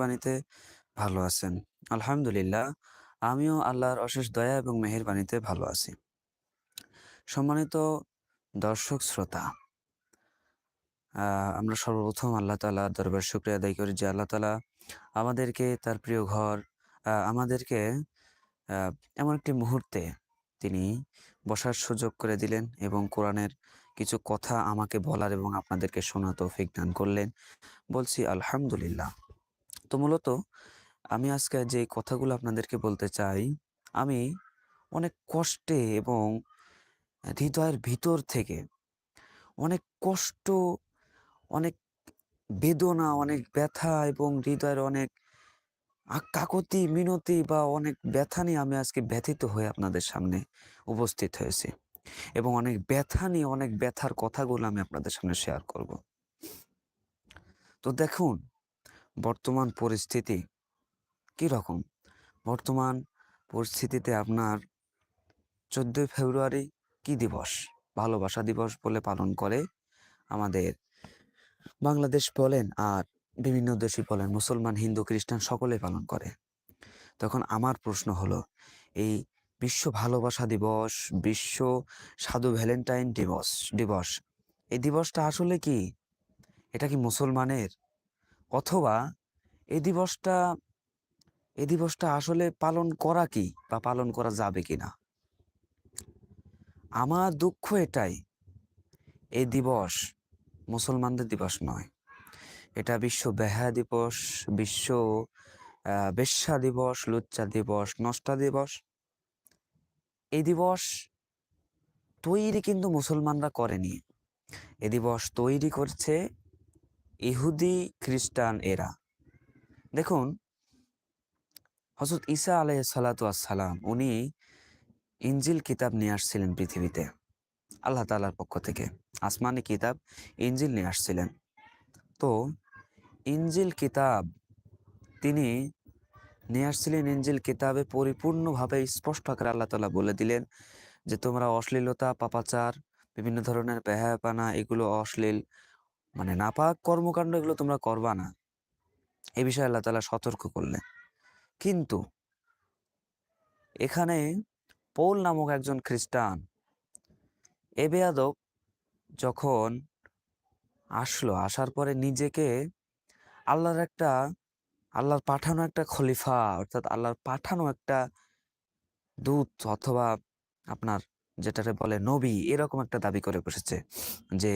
বাণীতে ভালো আছেন। আলহামদুলিল্লাহ, আমিও আল্লাহর অশেষ দয়া এবং মেহেরবানিতে ভালো আছি। সম্মানিত দর্শক শ্রোতা, আমরা সর্বপ্রথম আল্লাহ তাআলার দরবার শুকরিয়া আদায় করি যে আল্লাহ তাআলা আমাদেরকে তার প্রিয় ঘর আমাদেরকে এমন একটি মুহূর্তে তিনি বসার সুযোগ করে দিলেন এবং কোরআনের কিছু কথা আমাকে বলার এবং আপনাদেরকে শোনার তৌফিক দান করলেন। বলছি আলহামদুলিল্লাহ। তো মূলত আমি আজকে যে কথাগুলো আপনাদেরকে বলতে চাই, আমি অনেক কষ্টে এবং হৃদয়ের ভিতর থেকে অনেক কষ্ট, অনেক বেদনা, অনেক ব্যথা এবং হৃদয়ের অনেক কাকুতি মিনতি বা অনেক ব্যথা নিয়ে আমি আজকে ব্যথিত হয়ে আপনাদের সামনে উপস্থিত হয়েছি। এবং অনেক ব্যথা নিয়ে অনেক ব্যথার কথাগুলো আমি আপনাদের সামনে শেয়ার করব। তো দেখুন, বর্তমান পরিস্থিতি কীরকম? বর্তমান পরিস্থিতিতে আপনার ১৪ই ফেব্রুয়ারি কি দিবস? ভালোবাসা দিবস বলে পালন করে আমাদের বাংলাদেশ বলেন আর বিভিন্ন দেশই বলেন মুসলমান, হিন্দু, খ্রিস্টান সকলেই পালন করে। তখন আমার প্রশ্ন হলো এই বিশ্ব ভালোবাসা দিবস, বিশ্ব সাধু ভ্যালেন্টাইন দিবস দিবস এই দিবসটা আসলে কি? এটা কি মুসলমানের? অথবা এই দিবসটা এই দিবসটা আসলে পালন করা কি? বা পালন করা যাবে কি না আমার দুঃখ এটাই, এই দিবস মুসলমানদের দিবস নয়। এটা বিশ্ব বেহায়া দিবস, বিশ্ব বেশ্যা দিবস, লুচ্চা দিবস, নষ্টা দিবস। এই দিবস তৈরি কিন্তু মুসলমানরা করেনি। এ দিবস তৈরি করছে ইহুদি, খ্রিস্টান এরা। দেখুন হজরত ঈসা সালাতু ওয়াস-সালাম উনি ইঞ্জিল কিতাব নিয়ে আসছিলেন পৃথিবীতে। আল্লাহ তাআলার পক্ষ থেকে। আসমানি কিতাব ইঞ্জিল নিয়ে আসছিলেন। তো ইঞ্জিল কিতাব তিনি নিয়ে আসছিলেন ইঞ্জিল কিতাবে পরিপূর্ণভাবে স্পষ্ট আকারে আল্লাহ তাআলা বলে দিলেন যে তোমরা অশ্লীলতা, পাপাচার, বিভিন্ন ধরনের বেহায়াপনা এগুলো অশ্লীল মানে নাপাক কর্মকাণ্ড এগুলো তোমরা করবা না। এ বিষয়ে আল্লাহ তালা সতর্ক করলেন। কিন্তু এখানে পৌল নামক একজন খ্রিস্টান এ বেয়াদব যখন আসলো, আসার পরে নিজেকে আল্লাহর একটা আল্লাহর পাঠানো একটা খলিফা অর্থাৎ আল্লাহর পাঠানো একটা দূত অথবা আপনার যেটাকে বলে নবী এরকম একটা দাবি করে বসেছে যে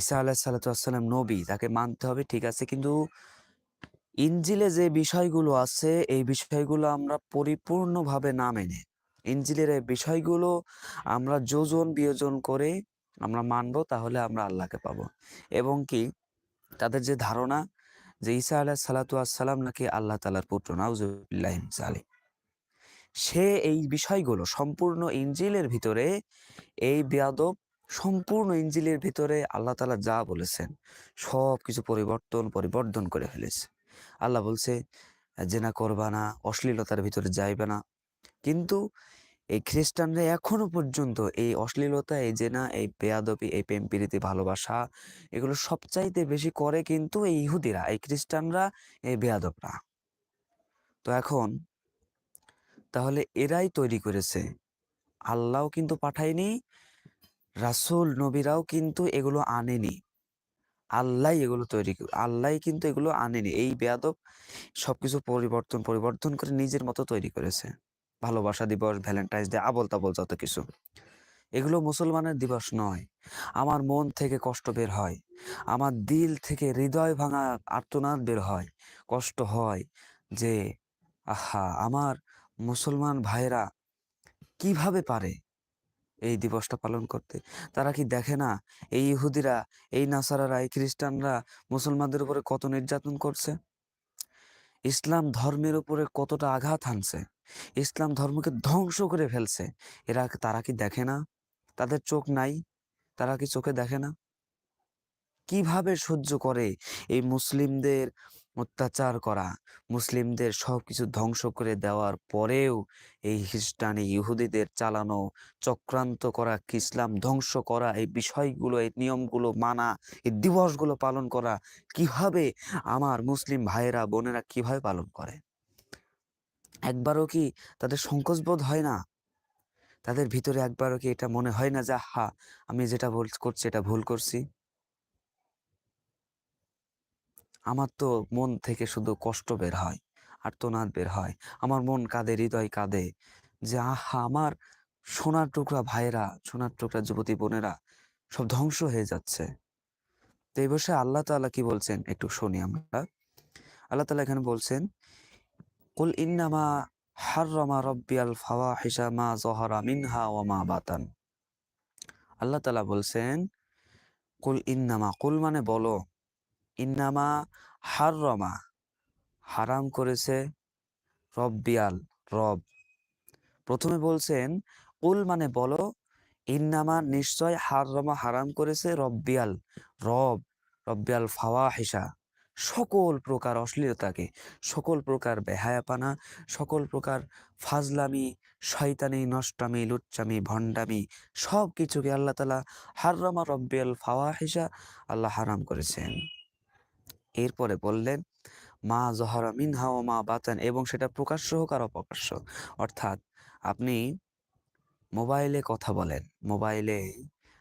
ঈসা আলাইহিস সালাতু ওয়াস-সালাম নবী, তাকে মানতে হবে, ঠিক আছে কিন্তু ইনজিলে যে বিষয়গুলো আছে, এই বিষয়গুলো আমরা পরিপূর্ণভাবে না মেনে, ইনজিলের এই বিষয়গুলো আমরা যোজন বিয়োজন করে আমরা মানবো, তাহলে আমরা আল্লাহকে পাবো। এবং কি, তাদের যে ধারণা যে ঈসা আলাইহিস সালাতু ওয়াস-সালাম নাকি আল্লাহ তাআলার পুত্র, নাউজুবিল্লাহি যালিক। সে এই বিষয়গুলো সম্পূর্ণ ইনজিলের ভিতরে এই বেয়াদব সম্পূর্ণ ইনজিলের ভিতরে আল্লাহ তাআলা যা বলেছেন সবকিছু পরিবর্তন, পরিবর্ধন করে ফেলেছে। আল্লাহ বলছে জেনা করবা না, অশ্লীলতার ভিতরে যাইবে না। কিন্তু এই খ্রিস্টানরা এখনও পর্যন্ত এই অশ্লীলতা, এই জেনা, এই বেয়াদবি, এই প্রেম প্রীতি, ভালোবাসা এগুলো সবচাইতে বেশি করে কিন্তু এই ইহুদিরা, এই খ্রিস্টানরা, এই বেয়াদবরা। তো এখন তাহলে এরাই তৈরি করেছে। আল্লাহ কিন্তু পাঠায়নি, রাসূল, নবীরাও কিন্তু এগুলো আনেনি। আল্লাহই এগুলো তৈরি আল্লাহই কিন্তু এগুলো আনেনি। এই বেয়াদব সবকিছু পরিবর্তন, পরিবর্তন করে নিজের মতো তৈরি করেছে। ভালোবাসা দিবস, ভ্যালেন্টাইনস ডে আবোল-তাবোল যত কিছু। এগুলো মুসলমানের দিবস নয়। আমার মন থেকে কষ্ট বের হয়। আমার দিল থেকে হৃদয় ভাঙা আর্তনাদ বের হয়। কষ্ট হয় যে আহা! আমার মুসলমান ভাইয়েরা কীভাবে পারে এই দিবসটা পালন করতে? তারা কি দেখে না এই ইহুদিরা, এই নাসারারা, এই খ্রিস্টানরা মুসলমানদের উপরে কত নির্যাতন করছে? ইসলাম ধর্মের উপরে কতটা আঘাত হানছে? ইসলাম ধর্মকে ধ্বংস করে ফেলছে। এরা তারা কি দেখে না? তাদের চোখ নাই? তারা কি চোখে দেখে না? কীভাবে সহ্য করে এই মুসলিমদের অত্যাচার করা। মুসলিমদের সব কিছু ধ্বংস করে দেওয়ার পরেও এই খ্রিস্টান ইহুদিদের চালানো, চক্রান্ত করা, ইসলাম ধ্বংস করা, এই বিষয়গুলো, এই নিয়মগুলো মানা, এই দিবসগুলো পালন করা, কীভাবে আমার মুসলিম ভাইয়েরা, বোনেরা কীভাবে পালন করে? একবারও কি তাদের সংকোচবোধ হয় না? তাদের ভিতরে একবারও কি এটা মনে হয় না যে হা আমি যেটা ভুল করছি, এটা ভুল করছি আমার তো মন থেকে শুধু কষ্ট বের হয়, আর্তনাদ বের হয়। আমার মন কাঁদে, হৃদয় কাঁদে যে, আহা, আমার সোনার টুকরা ভাইয়েরা, সোনার টুকরা যুবতী বোনেরা সব ধ্বংস হয়ে যাচ্ছে। তো এই বসে আল্লাহ তাআলা কি বলছেন? একটু শুনি আমরা। আল্লাহ তালা এখানে বলছেন, কুল ইন্নামা হাররামা রব্বিয়াল ফাওয়াহিশা মা জহরা মিনহা ওয়া মা বাতান। আল্লাহ তালা বলছেন, কুল ইন্নামা, কুল মানে বলো। ইন্নামা হাররমা, হারাম করেছে রব্বিয়াল রব। প্রথমে বলছেন, উল মানে বলো, ইন্নামা নিশ্চয় হাররমা হারাম করেছে রব্বিয়াল রব, রব্বিয়াল ফাওয়াহিশা। সকল প্রকার অশ্লীলতাকে, সকল প্রকার বেহায়াপানা, সকল প্রকার ফাজলামি, শয়তানি, নষ্টামি, লুচ্চামি, ভণ্ডামি, সব কিছুকে আল্লাহ তালা হাররমা রব্বিয়াল ফাওয়াহিশা আল্লাহ হারাম করেছেন। এরপরে বললেন, মা জহরা মিনহা ও মা বাতান এবং সেটা প্রকাশ্য হোক আর অপ্রকাশ্য। অর্থাৎ আপনি মোবাইলে কথা বলেন, মোবাইলে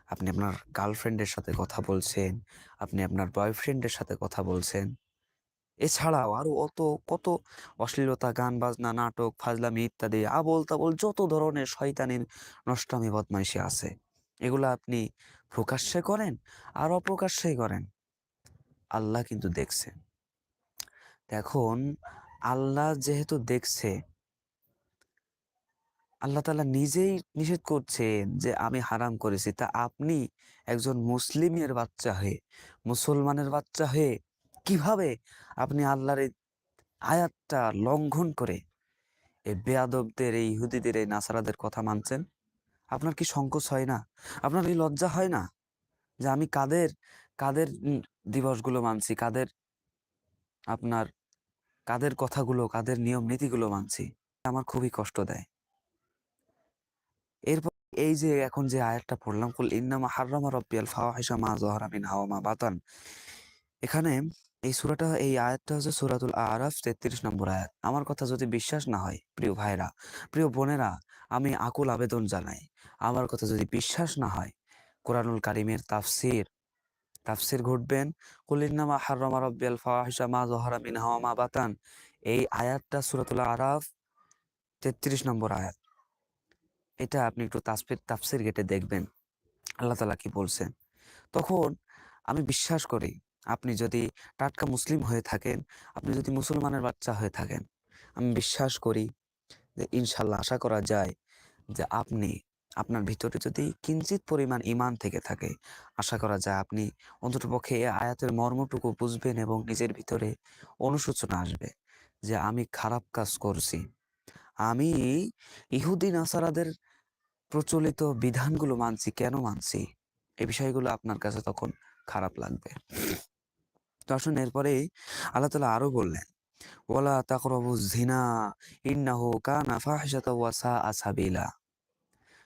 আপনি আপনার গার্লফ্রেন্ডের সাথে কথা বলছেন, আপনি আপনার বয়ফ্রেন্ডের সাথে কথা বলছেন। এছাড়াও আরও অত, কত অশ্লীলতা, গান বাজনা, নাটক, ফাজলামি ইত্যাদি আবল তাবল যত ধরনের শয়তানির নষ্টামি, বদমাইশি আছে, এগুলো আপনি প্রকাশ্যে করেন আর অপ্রকাশ্যে করেন। আল্লাহ কিন্তু দেখছে। এখন আল্লাহ যেহেতু দেখছে, আল্লাহ তাআলা নিজেই নিষেধ করছেন যে আমি হারাম করেছি। তা আপনি একজন মুসলিমের বাচ্চা হয়ে, মুসলমানের বাচ্চা হয়ে কীভাবে আপনি আল্লাহর এই আয়াতটা লঙ্ঘন করে এই বেয়াদবদের, এই ইহুদিদের, এই নাসারাদের কথা মানছেন? আপনার কি সংকোচ হয় না? আপনার কি লজ্জা হয় না? যে আমি কাদের কাদের দিবসগুলো মানছি? কাদের আপনার, কাদের কথাগুলো, কাদের নিয়ম নীতিগুলো মানছি? আমার খুবই কষ্ট দেয়। এরপর এই যে এখন যে আয়াতটা পড়লাম, কুল ইন্নামা হাররামা রাব্বিয়াল ফাওয়াহিশা মা যাহারা মিনহা ওয়া মা বাতান। এখানে এই সুরাটা, এই আয়াতটা হচ্ছে সুরাতুল আরাফ 33 নম্বর আয়াত। আমার কথা যদি বিশ্বাস না হয়, প্রিয় ভাইরা, প্রিয় বোনেরা, আমি আকুল আবেদন জানাই। আমার কথা যদি বিশ্বাস না হয়, কোরআনুল কারিমের তাফসির তাফসির ঘটবেন। কুল ইন্নামা হাররামা রাব্বিয়াল ফাওয়াহিশা মা যাহারা মিনহা ওয়া মা বাতান। এই আয়াতটা সূরাতুল আরাফ 33 নম্বর আয়াত। এটা আপনি একটু তাসফির তাফসির গেটে দেখবেন। আল্লাহ তালা কি বলছেন? তখন আমি বিশ্বাস করি, আপনি যদি টাটকা মুসলিম হয়ে থাকেন, আপনি যদি মুসলমানের বাচ্চা হয়ে থাকেন, আমি বিশ্বাস করি যে ইনশাল্লাহ, আশা করা যায় যে আপনি আপনার ভিতরে যদি কিঞ্চিত পরিমাণ ইমান থেকে থাকে, আশা করা যায় আপনি অন্ততপক্ষে এই আয়াতের মর্মটুকু বুঝবেন এবং নিজের ভিতরে অনুশোচনা আসবে যে, আমি খারাপ কাজ করছি। আমি ইহুদি, নাসারাদের প্রচলিত বিধানগুলো মানছি, কেন মানছি? এই বিষয়গুলো আপনার কাছে তখন খারাপ লাগবে। তো আসুন এরপরে আল্লাহ তালা আরও বললেন, ওয়ালা তাকরাবু জিনা ইন্নাহু কানা ফাহিশাতা ওয়া সাআ সাবিলা।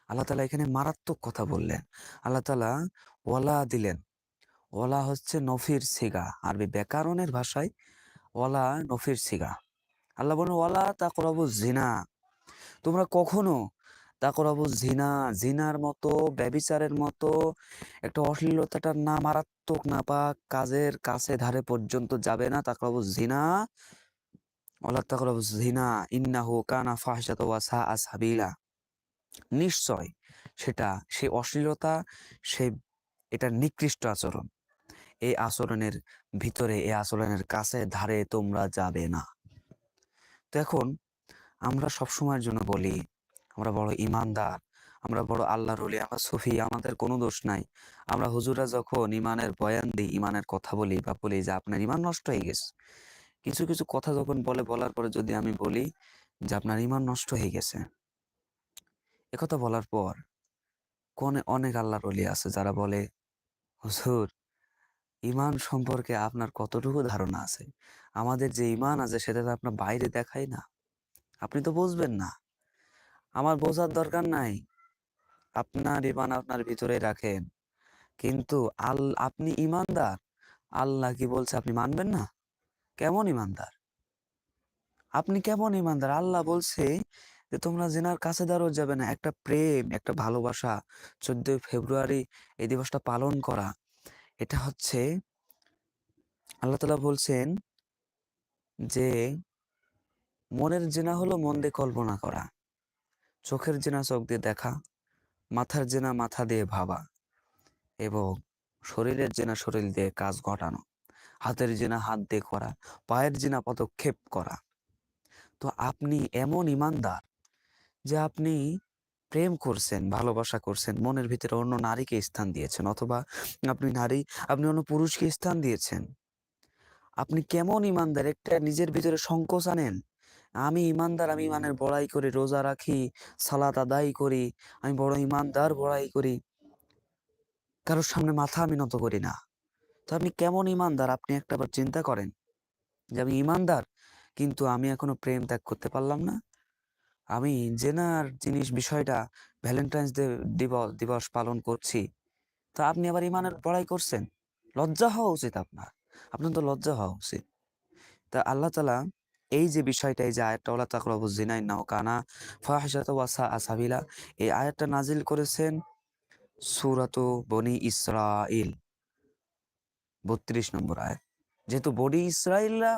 আল্লাহ তালা এখানে মারাত্মক কথা বললেন। আল্লাহ তালা ওয়ালা দিলেন। ওয়ালা হচ্ছে নফির সিগা। আরবি ব্যাকরণের ভাষায় ওয়ালা নফির সিগা। আল্লাহ বলেন, ওয়ালা তাকরাবু জিনা তোমরা কখনো তাকরাবু জিনা জিনার মতো ব্যভিচারের মতো একটা অশ্লীলতাটার না, মারাত্মক না পাক কাজের কাছে ধারে পর্যন্ত যাবে না তাকরাবু জিনা ওয়ালা তাকরাবু জিনা ইন্নাহু কানা ফাহিশাতা ওয়া সাআ সাবিলা। নিশ্চয় সেটা সেই অশ্লীলতা সেই এটা নিকৃষ্ট আচরণ। এই আচরণের ভিতরে, এই আচরণের কাছে ধারে তোমরা যাবে না। তো এখন আমরা সবসময়ের জন্য বলি, আমরা বড় ইমানদার, আমরা বড় আল্লাহর ওলি, আমরা সুফি, আমাদের কোনো দোষ নাই। আমরা হুজুরা যখন ইমানের বয়ান দিই, ইমানের কথা বলি বা বলি যে আপনার ইমান নষ্ট হয়ে গেছে, কিছু কিছু কথা যখন বলে, বলার পরে যদি আমি বলি যে আপনার ইমান নষ্ট হয়ে গেছে একথা বলার পর কোনে অনেক আল্লাহর ওলি আছে যারা বলে, হুজুর ইমান সম্পর্কে আপনার কতটুকু ধারণা আছে? আমাদের যে ইমান আছে সেটা তো আপনার বাইরে দেখাই না। আপনি তো বুঝবেন না। আমার বোঝার দরকার নাই। আপনার ইমান আপনার ভিতরে রাখেন। কিন্তু আল, আপনি ইমানদার আল্লাহ কি বলছে আপনি মানবেন না? কেমন ইমানদার আপনি কেমন ইমানদার আল্লাহ বলছে যে তোমরা জেনার কাছে দাঁড়ো যাবে না। একটা প্রেম, একটা ভালোবাসা, চোদ্দই ফেব্রুয়ারি এই দিবসটা পালন করা। এটা হচ্ছে আল্লাহ তালা বলছেন যে, মনের জেনা হলো মন দিয়ে কল্পনা করা। চোখের জেনা চোখ দিয়ে দেখা, মাথার জেনা মাথা দিয়ে ভাবা এবং শরীরের জেনা শরীর দিয়ে কাজ ঘটানো, হাতের জেনা হাত দিয়ে করা, পায়ের জেনা পদক্ষেপ করা। তো আপনি এমন ইমানদার যে আপনি প্রেম করছেন ভালোবাসা করছেন মনের ভিতরে অন্য নারীকে স্থান দিয়েছেন অথবা আপনি নারী আপনি অন্য পুরুষকে স্থান দিয়েছেন। আপনি কেমন ইমানদার? একটা নিজের ভিতরে সংকোচ আনেন। আমি ইমানদার আমি ইমানের বড়াই করি রোজা রাখি সালাত আদায় করি আমি বড় ইমানদার বড়াই করি। কারোর সামনে মাথা আমি নত করি না। তো আপনি কেমন ইমানদার? আপনি একটা বার চিন্তা করেন যে আমি ইমানদার কিন্তু আমি এখনও প্রেম ত্যাগ করতে পারলাম না। আমি জেনার জিনিস বিষয়টা ভ্যালেন্টাইন্স ডে দিবস দিবস পালন করছি। তা আপনি আবার ইমানের পড়াই করছেন। লজ্জা হওয়া উচিত আপনার। আপনার তো লজ্জা হওয়া উচিত। তা আল্লাহ তালা এই যে বিষয়টা, এই যে আয়াতটা, ওলা তাকরাবু জিনাই নাও কানা ফাহিশাত ওয়াসা আসাবিলা এই আয়াতটা নাজিল করেছেন সুরাত বনি ইসরাইল বত্রিশ নম্বর আয়াত। যেহেতু বডি ইসরায়েলরা,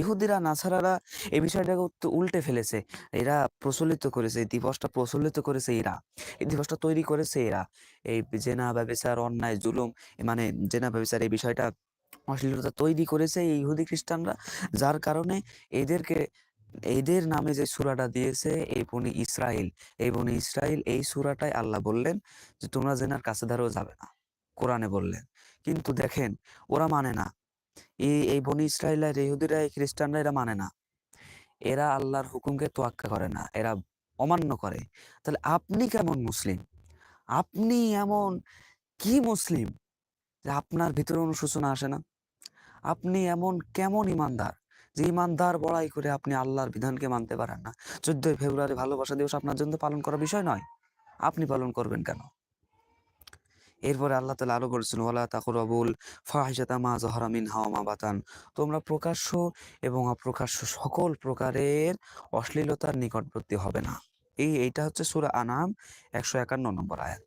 ইহুদিরা, নাসারারা এই বিষয়টাকে উল্টে ফেলেছে। এরা প্রচলিত করেছে, এই দিবসটা প্রচলিত করেছে এরা। এই দিবসটা তৈরি করেছে এরা। এই জেনা ব্যবচার, অন্যায়, জুলুম মানে জেনা ব্যবচার এই বিষয়টা অশ্লীলতা তৈরি করেছে এই ইহুদি খ্রিস্টানরা, যার কারণে এদেরকে, এদের নামে যে সুরাটা দিয়েছে এই বনি ইসরাইল এই বনি ইসরাইল এই সুরাটাই আল্লাহ বললেন যে তোমরা জেনার কাছে ধারেও যাবে না। কোরআনে বললেন। কিন্তু দেখেন, ওরা মানে না। এই এই বনি ইসরায়েল আর ইহুদিরা, এই খ্রিস্টানরা এরা মানে না। এরা আল্লাহর হুকুমকে তোয়াক্কা করে না, এরা অমান্য করে। তাহলে আপনি কেমন মুসলিম? আপনি এমন কি মুসলিম যে আপনার ভিতরে অনুশোচনা আসে না? আপনি এমন কেমন ইমানদার যে ইমানদার বড়াই করে আপনি আল্লাহর বিধানকে মানতে পারেন না? চোদ্দই ফেব্রুয়ারি ভালোবাসা দিবস আপনার জন্য পালন করার বিষয় নয়। আপনি পালন করবেন কেন? এরপরে আল্লাহ তালা আরও বলছেন, ওয়ালা তাকুরাবুল ফাহিশাতা মা জহরা মিন হাওয়া মা বাতান। তোমরা প্রকাশ্য এবং অপ্রকাশ্য সকল প্রকারের অশ্লীলতার নিকটবর্তী হবে না। এই, এইটা হচ্ছে সূরা আনাম একশো একান্ন নম্বর আয়াত।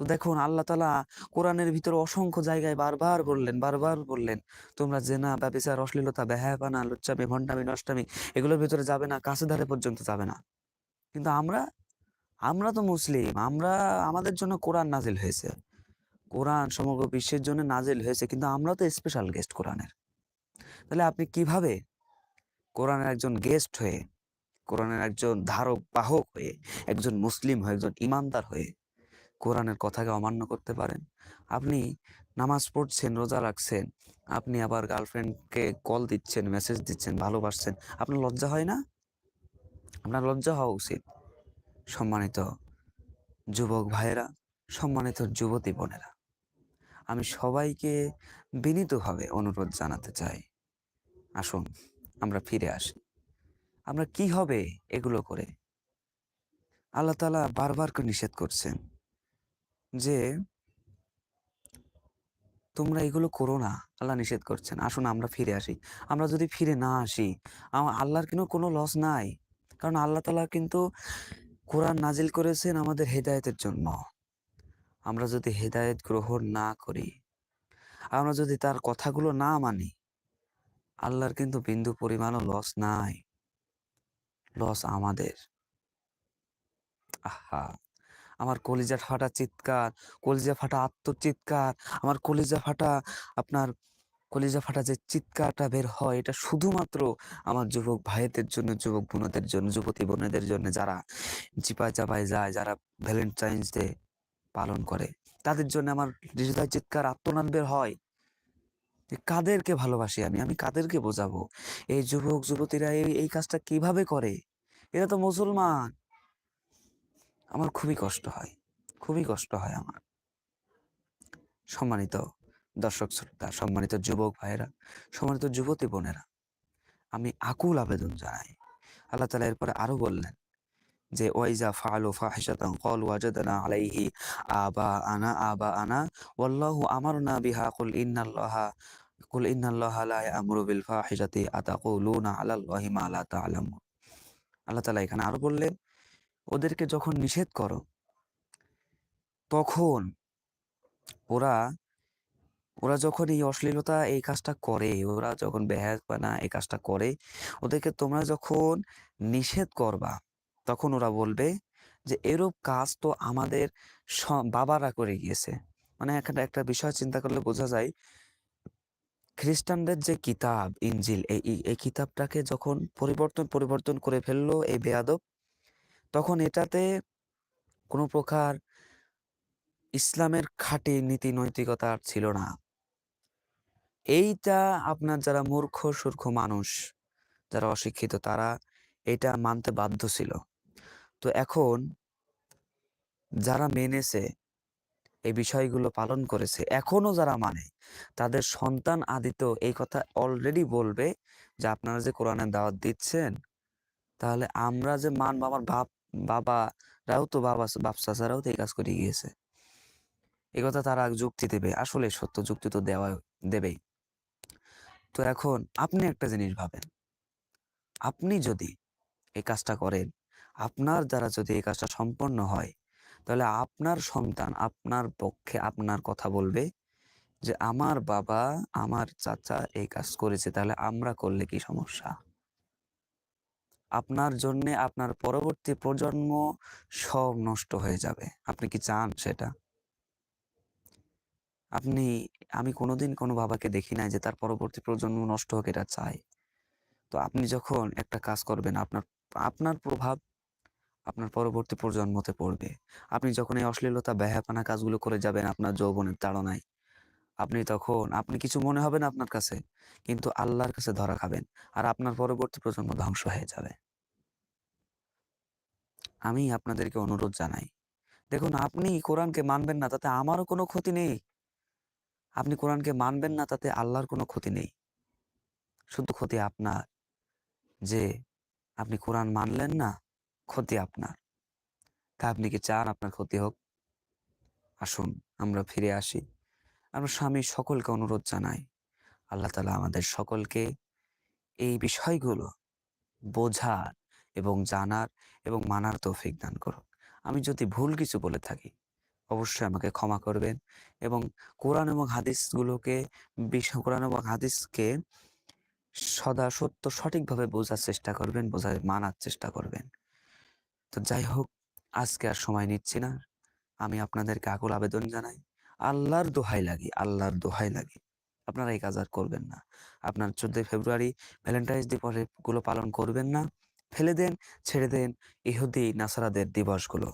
তো দেখুন, আল্লাহ তালা কোরআনের ভিতরে অসংখ্য জায়গায় বারবার বললেন বারবার বললেন, তোমরা জেনা, ব্যবচার, অশ্লীলতা, বেহায়াপানা, লুচ্চামি, ভণ্ডামি, নষ্টামি, এগুলোর ভিতরে যাবে না কাছে ধারে পর্যন্ত যাবে না। কিন্তু আমরা আমরা তো মুসলিম, আমরা আমাদের জন্য কোরআন নাজিল হয়েছে। কোরআন সমগ্র বিশ্বের জন্য নাজিল হয়েছে, কিন্তু আমরা তো স্পেশাল গেস্ট কোরআনের। তাহলে আপনি কীভাবে কোরআনের একজন গেস্ট হয়ে, কোরআনের একজন ধারক, বাহক হয়ে, একজন মুসলিম হয়ে, একজন ইমানদার হয়ে কোরআনের কথাকে অমান্য করতে পারেন? আপনি নামাজ পড়ছেন, রোজা রাখছেন, আপনি আবার গার্লফ্রেন্ডকে কল দিচ্ছেন মেসেজ দিচ্ছেন, ভালোবাসছেন, আপনার লজ্জা হয় না? আপনার লজ্জা হওয়া উচিত। সম্মানিত যুবক ভাইয়েরা, সম্মানিত যুবতী বোনেরা, আমি সবাইকে বিনীতভাবে অনুরোধ জানাতে চাই। আসুন, আমরা ফিরে আসি। আমরা কি হবে এগুলো করে? আল্লাহ তালা বারবার করে নিষেধ করছেন যে, তোমরা এগুলো করো না। আল্লাহ নিষেধ করছেন। আসুন, আমরা ফিরে আসি। আমরা যদি ফিরে না আসি আমার আল্লাহর কিন্তু কোনো লস নাই। কারণ আল্লাহ তালা কিন্তু কোরআন নাজিল করেছেন আমাদের হেদায়েতের জন্য। আমরা যদি হেদায়েত গ্রহণ না করি, আমরা যদি তার কথাগুলো না মানি, আল্লাহর কিন্তু বিন্দু পরিমাণও লস নাই। লস আমাদের। আহা! আমার কলিজা ফাটা চিৎকার, কলিজা ফাটা আত্মচিৎকার, আমার কলিজা ফাটা আপনার কলিজা ফাটা যে চিৎকারটা বের হয়, এটা শুধুমাত্র আমার যুবক ভাইদের জন্য, যুবক বোনদের জন্য, যুবতী বোনেদের জন্য যারা চিপায় চাপায় যায়, যারা ভ্যালেন্টাইন্স ডে পালন করে, তাদের জন্য আমার হৃদয় চিৎকার, আত্মনাদ বের হয়। কাদেরকে ভালোবাসি আমি? আমি কাদেরকে বোঝাবো? এই যুবক, যুবতীরা এই এই কাজটা কীভাবে করে? এরা তো মুসলমান। আমার খুবই কষ্ট হয়। খুবই কষ্ট হয় আমার। সম্মানিত দর্শক শ্রোতা, সম্মানিত যুবক ভাইয়েরা, সম্মানিত যুবতী বোনেরা, আমি আকুল আবেদন জানাই। আল্লাহ তালা এরপরে আরও বললেন যে ওয়াইজা ফালু ফাহিশাতান ক্বালু ওয়াজাদনা আলাইহি আবা আনা আবা আনা ওয়াল্লাহু আমারনা বিহা, কুল ইন্নাল্লাহা কুল ইন্নাল্লাহা লা ইয়ামুরু বিল ফাহিশাতি, আতাকুলুনা আলাল্লাহি মা লা তা'লামুন? আল্লাহ তাআলা এখানে আরও বললেন, ওদেরকে যখন নিষেধ করো, তখন ওরা ওরা যখন এই অশ্লীলতা এই কাজটা করে, ওরা যখন বেহায়াপনা এই কাজটা করে, ওদেরকে তোমরা যখন নিষেধ করবা, তখন ওরা বলবে যে, এরূপ কাজ তো আমাদের বাবারা করে গিয়েছে। মানে এখানে একটা বিষয় চিন্তা করলে বোঝা যায়, খ্রিস্টানদের যে কিতাব, ইঞ্জিল, এই, এই- কিতাবটাকে যখন পরিবর্তন পরিবর্তন করে ফেলল এই বেয়াদব, তখন এটাতে কোনো প্রকার ইসলামের খাঁটি নীতি নৈতিকতা ছিল না। এইটা আপনার যারা মূর্খ, সূর্খ মানুষ, যারা অশিক্ষিত, তারা এটা মানতে বাধ্য ছিল। তো এখন যারা মেনেছে, এই বিষয়গুলো পালন করেছে, এখনও যারা মানে তাদের সন্তান আদিত এই কথা অলরেডি বলবে যে, আপনারা যে কোরআনের দাওয়াত দিচ্ছেন, তাহলে আমরা যে মানব আমার বাপ, বাবারাও তো বাবা, বাপ চাচারাও তো এই কাজ করে গিয়েছে। এই কথা তারা যুক্তি দেবে। আসলে সত্য যুক্তি তো দেওয়া দেবেই। তো এখন আপনি একটা জিনিস ভাবেন। আপনি যদি এই কাজটা করেন, আপনার দ্বারা যদি এই কাজটা সম্পন্ন হয়, তাহলে আপনার সন্তান আপনার পক্ষে আপনার কথা বলবে যে, আমার বাবা, আমার চাচা এই কাজ করেছে, তাহলে আমরা করলে কি সমস্যা? আপনার জন্য আপনার পরবর্তী প্রজন্ম সব নষ্ট হয়ে যাবে। আপনি কি চান সেটা? আপনি, আমি কোনোদিন কোনো বাবাকে দেখি নাই যে তার পরবর্তী প্রজন্ম নষ্ট হোক এটা চায়। তো আপনি যখন একটা কাজ করবেন, আপনার আপনার প্রভাব আপনার পরবর্তী প্রজন্মতে পড়বে। আপনি যখন এই অশ্লীলতা ব্যাহাপানা কাজগুলো করে যাবেন আপনার যৌবনের তাড়নায়, আপনি তখন, আপনি কিছু মনে হবে না আপনার কাছে, কিন্তু আল্লাহর কাছে ধরা খাবেন আর আপনার পরবর্তী প্রজন্ম ধ্বংস হয়ে যাবে। আমি আপনাদেরকে অনুরোধ জানাই, দেখুন আপনি কোরআনকে মানবেন না, তাতে আমারও কোনো ক্ষতি নেই। আপনি কোরআনকে মানবেন না, তাতে আল্লাহর কোনো ক্ষতি নেই। শুধু ক্ষতি আপনার। যে আপনি কোরআন মানলেন না, ক্ষতি আপনার। তা আপনি কি চান আপনার ক্ষতি হোক? আসুন, আমরা ফিরে আসি। আমরা স্বামী সকলকে অনুরোধ জানাই, আল্লাহ তালা আমাদের সকলকে এই বিষয়গুলো বোঝার এবং জানার এবং মানার তৌফিক দান করুন আমি যদি ভুল কিছু বলে থাকি অবশ্যই আমাকে ক্ষমা করবেন। এবং কোরআন এবং হাদিসগুলোকে, বিশ- কোরআন এবং হাদিসকে সদা সত্য সঠিকভাবে বোঝার চেষ্টা করবেন, বোঝার, মানার চেষ্টা করবেন। তো যাই হোক, আজকে আর সময় নিচ্ছি না। আমি আপনাদেরকে আকুল আবেদন জানাই, আল্লাহর দোহাই লাগি, আল্লাহর দোহাই লাগি। আপনারা এই কাজ আর করবেন না। আপনার চোদ্দই ফেব্রুয়ারি ভ্যালেন্টাইন্স ডে পরে গুলো পালন করবেন না। ফেলে দেন, ছেড়ে দেন ইহুদি, নাসারাদের দিবসগুলো।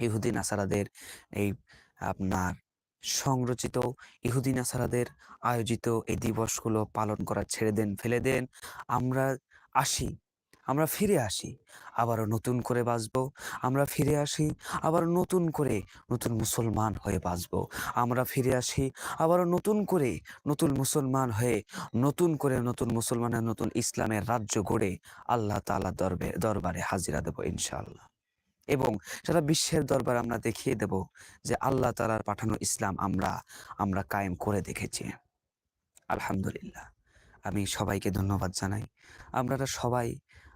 ইহুদি নাসারাদের এই আপনার সংরচিত ইহুদি নাসারাদের আয়োজিত এই দিবসগুলো পালন করা ছেড়ে দেন, ফেলে দেন। আমরা আসি, আমরা ফিরে আসি, আবারও নতুন করে বাঁচবো। আমরা ফিরে আসি আবার নতুন করে নতুন মুসলমান হয়ে বাঁচবো। আমরা ফিরে আসি, আবারও নতুন করে নতুন মুসলমান হয়ে নতুন করে নতুন মুসলমানের, নতুন ইসলামের রাজ্য গড়ে আল্লাহ তাআলা দরবে, দরবারে হাজিরা দেবো ইনশাআল্লাহ। এবং সারা বিশ্বের দরবার আমরা দেখিয়ে দেব যে আল্লাহ তাআলার পাঠানো ইসলাম আমরা আমরা কায়েম করে দেখেছি। আলহামদুলিল্লাহ। আমি সবাইকে ধন্যবাদ জানাই। আপনারা সবাই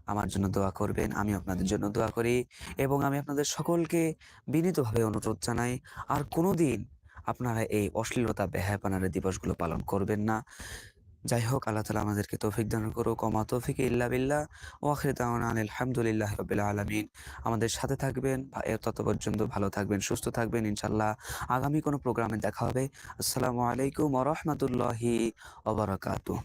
আমার জন্য দোয়া করবেন আমি আপনাদের জন্য দোয়া করি এবং আমি আপনাদের সকলকে বিনীতভাবে অনুরোধ জানাই, আর কোনোদিন আপনারা এই অশ্লীলতা, বেহায়পানার দিবসগুলো পালন করবেন না। যাই হোক আল্লাহ তালা আমাদেরকে তৌফিক দান করুক। অমা তৌফিক ইল্লা বিল্লা ও আখির দাওয়ানা আলহামদুলিল্লাহ রবিল্লা আলমিন। আমাদের সাথে থাকবেন তত পর্যন্ত ভালো থাকবেন, সুস্থ থাকবেন ইনশাল্লাহ আগামী কোনো প্রোগ্রামে দেখা হবে। আসসালামু আলাইকুম ওরহমতুল্লাহি ওবরাকাতুহ